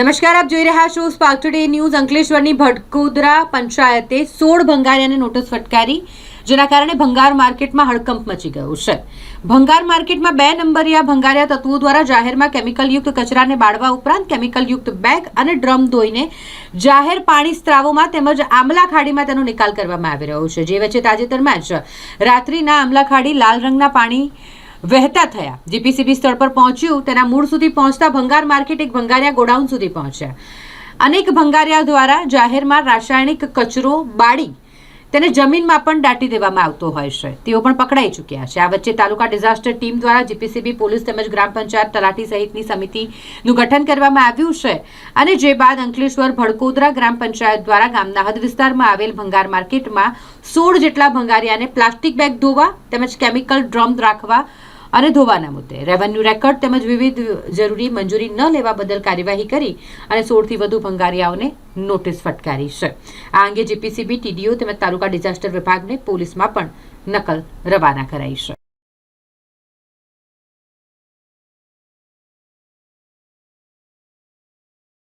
નમસ્કાર, આપ જોઈ રહ્યા છો સ્પાર્ક ટુડે ન્યૂઝ અંકલેશ્વરની ભટકોદરા પંચાયતે સોળ ભંગારિયાને નોટિસ ફટકારી, જેના કારણે ભંગાર માર્કેટમાં હડકંપ મચી ગયો છે. ભંગાર માર્કેટમાં બે નંબરિયા ભંગારિયા તત્વો દ્વારા જાહેરમાં કેમિકલયુક્ત કચરાને બાળવા ઉપરાંત કેમિકલયુક્ત બેગ અને ડ્રમ ધોઈને જાહેર પાણી સ્ત્રાવોમાં તેમજ આમલા ખાડીમાં તેનો નિકાલ કરવામાં આવી રહ્યો છે. જે વચ્ચે તાજેતરમાં જ રાત્રિના આમલા ખાડી લાલ રંગના પાણી વહેતા થયા. જીપીસીબી સ્થળ પર પહોંચ્યું, તેના મૂળ સુધી પહોંચતા ભંગાર માર્કેટ એક ભંગારિયા ગોડાઉન સુધી પહોંચ્યા. અનેક ભંગારિયા દ્વારા જાહેરમાં રાસાયણિક કચરો, બાળી તેને જમીનમાં પણ દાટી દેવામાં આવતો હોય છે. તેઓ પણ પકડાઈ ચૂક્યા છે. આ વચ્ચે તાલુકા ડિઝાસ્ટર ટીમ દ્વારા જીપીસીબી, પોલીસ તેમજ ગ્રામ પંચાયત તલાટી સહિતની સમિતિનું ગઠન કરવામાં આવ્યું છે અને જે બાદ અંકલેશ્વર, ભડકોદરા ગ્રામ પંચાયત દ્વારા ગામના હદ વિસ્તારમાં આવેલ ભંગાર માર્કેટમાં સોળ જેટલા ભંગારિયાને પ્લાસ્ટિક બેગ ધોવા તેમજ કેમિકલ ડ્રમ રાખવા અને ધોવાના મુદ્દે. રેવન્યુ રેકોર્ડ તેમજ વિવિધ જરૂરી મંજૂરી ન લેવા બદલ કાર્યવાહી કરી અને સોળથી વધુ ભંગારિયાઓને નોટિસ ફટકારી છે. આ અંગે જીપીસીબી, ટીડીઓ તેમજ તાલુકા ડિઝાસ્ટર વિભાગને પોલીસમાં પણ નકલ રવાના કરાઈ છે.